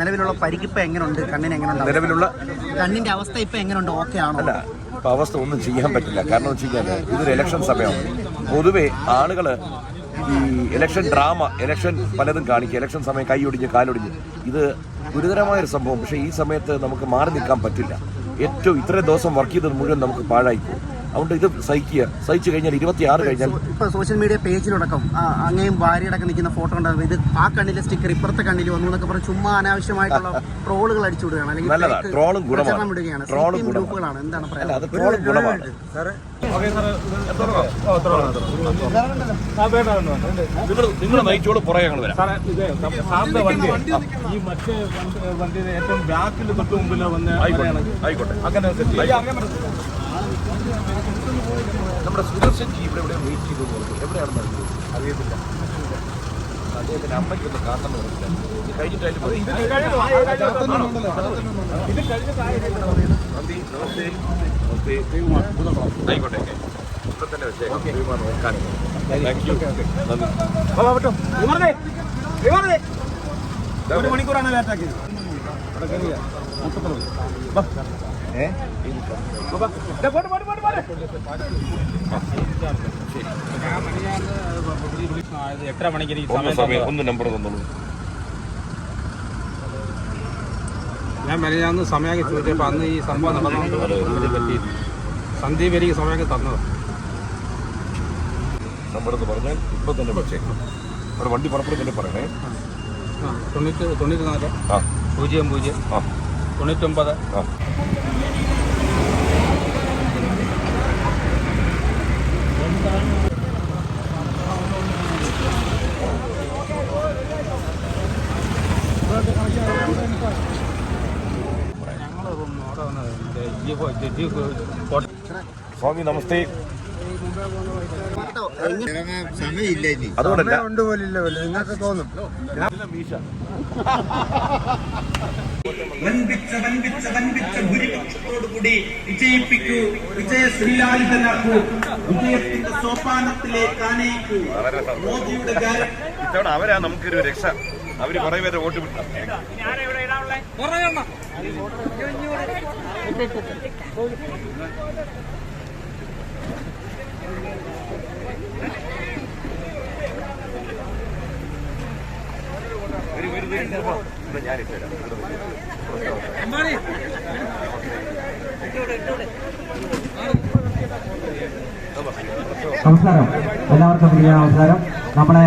നിലവിലുള്ള പരിക്കിപ്പ എങ്ങനെയുണ്ട്? കണ്ണിന് എങ്ങനെയുണ്ട് നിലവിലുള്ള കണ്ണിന്റെ അവസ്ഥ ഇപ്പൊ എങ്ങനെയുണ്ട്? ഓക്കെ ആണോ? അല്ല ഇപ്പൊ അവസ്ഥ ഒന്നും ചെയ്യാൻ പറ്റില്ല. കാരണം വെച്ച് കഴിഞ്ഞാൽ ഇതൊരു ഇലക്ഷൻ സമയമാണ്. പൊതുവെ ആളുകൾ ഈ ഇലക്ഷൻ ഡ്രാമ ഇലക്ഷൻ പലതും കാണിക്കുക. ഇലക്ഷൻ സമയം കൈയൊടിഞ്ഞ് കാലൊടിഞ്ഞ്. ഇത് ഗുരുതരമായൊരു സംഭവം. പക്ഷേ ഈ സമയത്ത് നമുക്ക് മാറി നിൽക്കാൻ പറ്റില്ല. ഏറ്റവും ഇത്രയും ദിവസം വർക്ക് ചെയ്തത് മുഴുവൻ നമുക്ക് പാഴായി പോകും അതുകൊണ്ട് ഇത് സഹിക്കുക. സഹിച്ചു കഴിഞ്ഞാൽ ഇരുപത്തിയാറ് കഴിഞ്ഞാൽ ഇപ്പൊ സോഷ്യൽ മീഡിയ പേജിലടക്കം അങ്ങേയും ഭാര്യയടക്കം നിൽക്കുന്ന ഫോട്ടോ ഉണ്ടാകും ഇത് ആ കണ്ണിലെ സ്റ്റിക്കർ ഇപ്പുറത്തെ കണ്ണിൽ വന്നു എന്നൊക്കെ പറഞ്ഞ് ചുമ്മാ അനാവശ്യമായിട്ടുള്ള ട്രോളുകൾ അടിച്ചു വിടുകയാണ്. അല്ലെങ്കിൽ ട്രോളും ഗുണമാണ്. ട്രോളും ഗ്രൂപ്പുകളാണ് എന്താണ് പറയുന്നത് ട്രോൾ ഗുണമാണ്. നിങ്ങൾ നയിച്ചോട് പുറകെ ഞങ്ങൾ വരാം. ഈ മറ്റേ വണ്ടി- ഏറ്റവും ബാക്കിൽ തൊട്ട് മുമ്പിൽ വന്ന് ആയിക്കോട്ടെ ആയിക്കോട്ടെ. അങ്ങനെ. നമ്മുടെ സുദർശൻ ജി ഇവിടെ ഇവിടെ വെയിറ്റ് ചെയ്തു പോകുന്നത് എവിടെയാണ് നടന്നത് അറിയത്തില്ല. അദ്ദേഹത്തിന്റെ അമ്മയ്ക്കൊന്ന് കാരണം പറഞ്ഞില്ല കഴിഞ്ഞിട്ടായാലും ആയിക്കോട്ടെ. ഇവിടെ തന്നെ വെച്ചേക്കാം. താങ്ക് യു നന്ദി. ഒരു മണിക്കൂറാണ് ലേറ്റ് ആക്കിയത്. എത്ര മണിക്ക് ഈ ഒന്ന് സമയം നമ്പർ തന്നോളൂ. ഞാൻ മെനഞ്ഞാന്ന് സമയമാക്കി ചോദിച്ചപ്പോൾ അന്ന് ഈ സംഭവം പറ്റി സന്ദീപ് എനിക്ക് സമയമൊക്കെ തന്നത്. നമ്പർ പറഞ്ഞാൽ ഇപ്പൊ തന്നെ പക്ഷേ അവിടെ വണ്ടി പുറപ്പെടുന്നതിന് പറയണേ. ആ തൊണ്ണൂറ്റി തൊണ്ണൂറ്റി നാല് ആ. പൂജ്യം പൂജ്യം. ആ. തൊണ്ണൂറ്റൊമ്പത്. സ്വാമി നമസ്തേ. അതുകൊണ്ടല്ല. നിങ്ങൾക്ക് തോന്നും വൻപിച്ച വൻപിച്ച വൻപിച്ച ഭൂരിപക്ഷത്തോടുകൂടി വിജയിപ്പിക്കൂ വിജയശ്രീലാളിതനാക്കൂ വിജയത്തിന്റെ സോപാനത്തിലേക്ക് ആനയിക്കൂ മോദിയുടെ ഗാര- ഇത്തവണ അവരാ നമുക്കൊരു രക്ഷ. അവർ കുറെ പേരെ വോട്ട് വിട്ടു ഞാനിട്ട് തരാം നമസ്കാരം. എല്ലാവർക്കും പ്രിയ നമസ്കാരം. നമ്മുടെ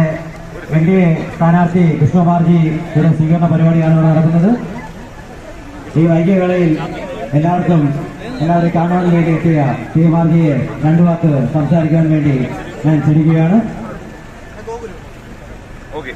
എൻ ഡി എ സ്ഥാനാർത്ഥി കൃഷ്ണകുമാർജിയുടെ സ്വീകരണ പരിപാടിയാണ് ഇവിടെ നടക്കുന്നത്. ഈ വൈകിയവേളയിൽ എല്ലാവർക്കും എല്ലാവരും കാണാൻ വേണ്ടി എത്തിയ ടി മാർജിയെ രണ്ടു വാക്ക് സംസാരിക്കാൻ വേണ്ടി ഞാൻ ക്ഷണിക്കുകയാണ്. ഓക്കെ.